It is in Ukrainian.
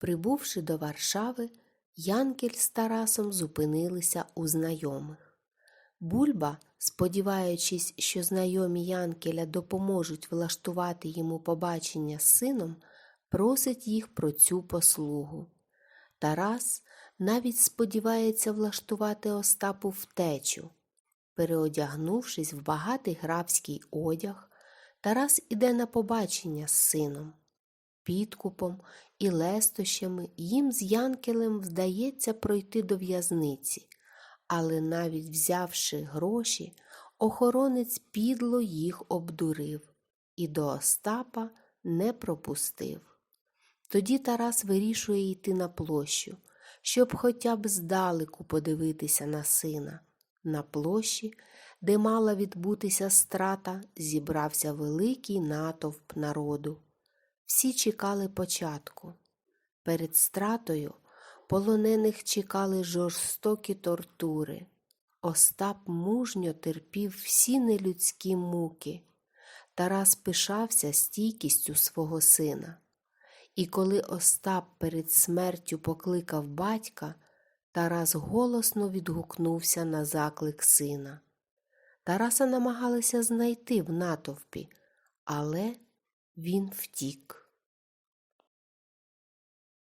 Прибувши до Варшави, Янкель з Тарасом зупинилися у знайомих. Бульба, сподіваючись, що знайомі Янкеля допоможуть влаштувати йому побачення з сином, просить їх про цю послугу. Тарас навіть сподівається влаштувати Остапу втечу. Переодягнувшись в багатий графський одяг, Тарас іде на побачення з сином. Підкупом і лестощами їм з Янкелем вдається пройти до в'язниці, але навіть взявши гроші, охоронець підло їх обдурив і до Остапа не пропустив. Тоді Тарас вирішує йти на площу, щоб хоча б здалеку подивитися на сина. На площі, де мала відбутися страта, зібрався великий натовп народу. Всі чекали початку. Перед стратою полонених чекали жорстокі тортури. Остап мужньо терпів всі нелюдські муки. Тарас пишався стійкістю свого сина. І коли Остап перед смертю покликав батька, Тарас голосно відгукнувся на заклик сина. Тараса намагалися знайти в натовпі, але він втік.